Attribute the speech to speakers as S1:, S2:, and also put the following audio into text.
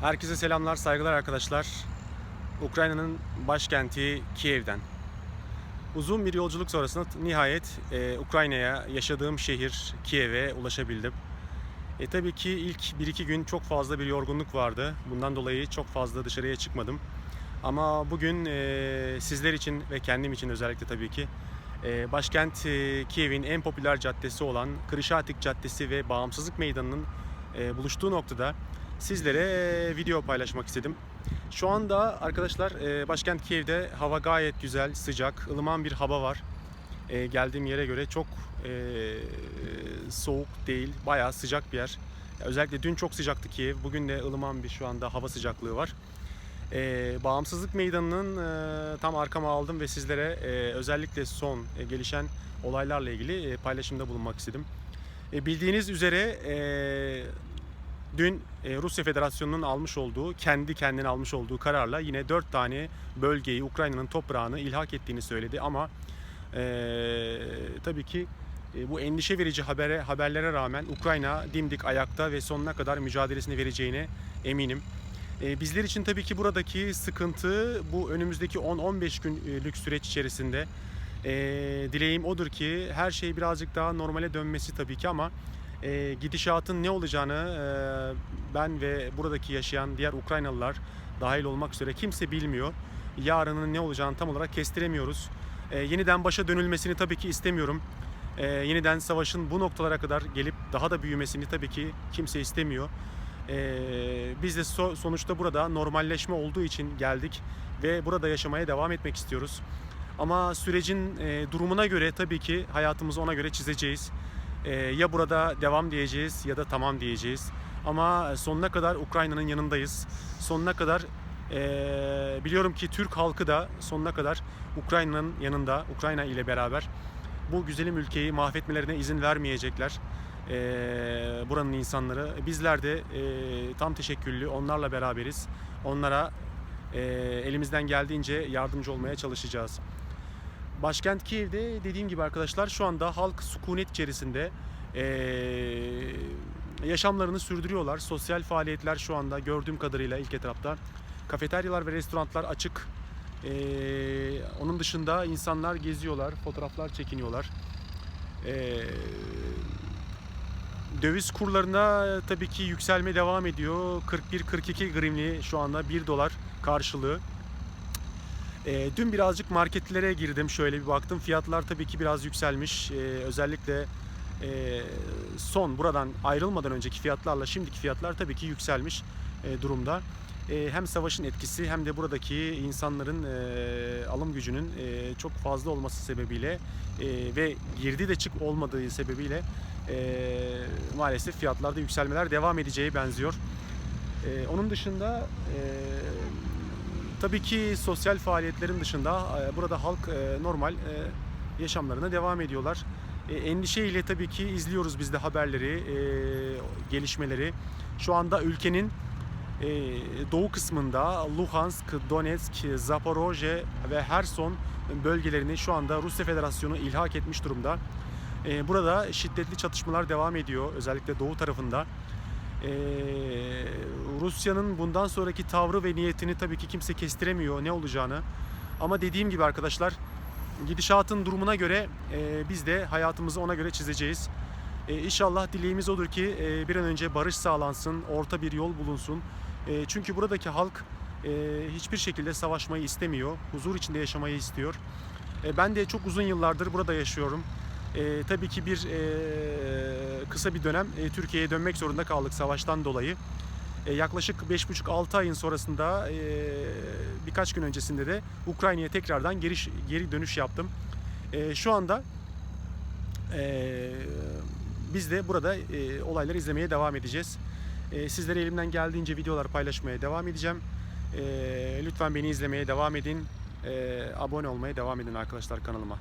S1: Herkese selamlar, saygılar arkadaşlar. Ukrayna'nın başkenti Kiev'den. Uzun bir yolculuk sonrasında nihayet e, Ukrayna'ya, yaşadığım şehir Kiev'e ulaşabildim. E, tabii ki ilk 1-2 gün çok fazla bir yorgunluk vardı. Bundan dolayı çok fazla dışarıya çıkmadım. Ama bugün e, sizler için ve kendim için özellikle tabii ki e, başkent e, Kiev'in en popüler caddesi olan Krişatik Caddesi ve Bağımsızlık Meydanı'nın e, buluştuğu noktada sizlere e, video paylaşmak istedim. Şu anda arkadaşlar e, başkent Kiev'de hava gayet güzel, sıcak, ılıman bir hava var. E, geldiğim yere göre çok soğuk değil, bayağı sıcak bir yer. Özellikle dün çok sıcaktı Kiev, bugün de ılıman bir şu anda hava sıcaklığı var. Bağımsızlık Meydanı'nın tam arkama aldım ve sizlere özellikle son gelişen olaylarla ilgili paylaşımda bulunmak istedim. Bildiğiniz üzere dün e, Rusya Federasyonu'nun almış olduğu, kendi kendine almış olduğu kararla yine 4 tane bölgeyi, Ukrayna'nın toprağını ilhak ettiğini söyledi ama e, tabii ki e, bu endişe verici habere haberlere rağmen Ukrayna dimdik ayakta ve sonuna kadar mücadelesini vereceğine eminim. E, bizler için tabii ki buradaki sıkıntı bu önümüzdeki 10-15 günlük süreç içerisinde e, dileğim odur ki her şey birazcık daha normale dönmesi tabii ki ama e, gidişatın ne olacağını e, ben ve buradaki yaşayan diğer Ukraynalılar dahil olmak üzere kimse bilmiyor. Yarının ne olacağını tam olarak kestiremiyoruz. E, yeniden başa dönülmesini tabii ki istemiyorum. E, yeniden savaşın bu noktalara kadar gelip daha da büyümesini tabii ki kimse istemiyor. E, biz de so- sonuçta burada normalleşme olduğu için geldik ve burada yaşamaya devam etmek istiyoruz. Ama sürecin e, durumuna göre tabii ki hayatımızı ona göre çizeceğiz. E, ya burada devam diyeceğiz ya da tamam diyeceğiz. Ama sonuna kadar Ukrayna'nın yanındayız. Sonuna kadar e, biliyorum ki Türk halkı da sonuna kadar Ukrayna'nın yanında, Ukrayna ile beraber bu güzelim ülkeyi mahvetmelerine izin vermeyecekler. E, buranın insanları. Bizler de e, tam teşekküllü onlarla beraberiz. Onlara e, elimizden geldiğince yardımcı olmaya çalışacağız. Başkent Kiev'de dediğim gibi arkadaşlar şu anda halk sükunet içerisinde eee, yaşamlarını sürdürüyorlar. Sosyal faaliyetler şu anda gördüğüm kadarıyla ilk etapta. Kafeteryalar ve restoranlar açık. Eee, onun dışında insanlar geziyorlar, fotoğraflar çekiniyorlar. Eee, döviz kurlarına tabii ki yükselme devam ediyor. 41-42 grimli şu anda 1 dolar karşılığı. E, dün birazcık marketlere girdim şöyle bir baktım fiyatlar tabii ki biraz yükselmiş E, özellikle e, son buradan ayrılmadan önceki fiyatlarla şimdiki fiyatlar tabii ki yükselmiş e, durumda. E, hem savaşın etkisi hem de buradaki insanların e, alım gücünün e, çok fazla olması sebebiyle e, ve girdi de çık olmadığı sebebiyle e, maalesef fiyatlarda yükselmeler devam edeceği benziyor. E, onun dışında e, Tabii ki sosyal faaliyetlerin dışında e, burada halk e, normal e, yaşamlarına devam ediyorlar. Endişeyle tabii ki izliyoruz biz de haberleri, gelişmeleri. Şu anda ülkenin doğu kısmında Luhansk, Donetsk, Zaporojye ve Herson bölgelerini şu anda Rusya Federasyonu ilhak etmiş durumda. Burada şiddetli çatışmalar devam ediyor özellikle doğu tarafında. Ee, Rusya'nın bundan sonraki tavrı ve niyetini tabii ki kimse kestiremiyor ne olacağını. Ama dediğim gibi arkadaşlar gidişatın durumuna göre e, biz de hayatımızı ona göre çizeceğiz. E, inşallah dileğimiz odur ki e, bir an önce barış sağlansın, orta bir yol bulunsun. E, çünkü buradaki halk e, hiçbir şekilde savaşmayı istemiyor, huzur içinde yaşamayı istiyor. E, ben de çok uzun yıllardır burada yaşıyorum. E, tabii ki bir e, kısa bir dönem e, Türkiye'ye dönmek zorunda kaldık savaştan dolayı. E, yaklaşık 5,5-6 ayın sonrasında e, birkaç gün öncesinde de Ukrayna'ya tekrardan geri, geri dönüş yaptım. E, şu anda e, biz de burada e, olayları izlemeye devam edeceğiz. E, sizlere elimden geldiğince videolar paylaşmaya devam edeceğim. E, lütfen beni izlemeye devam edin. E, abone olmaya devam edin arkadaşlar kanalıma.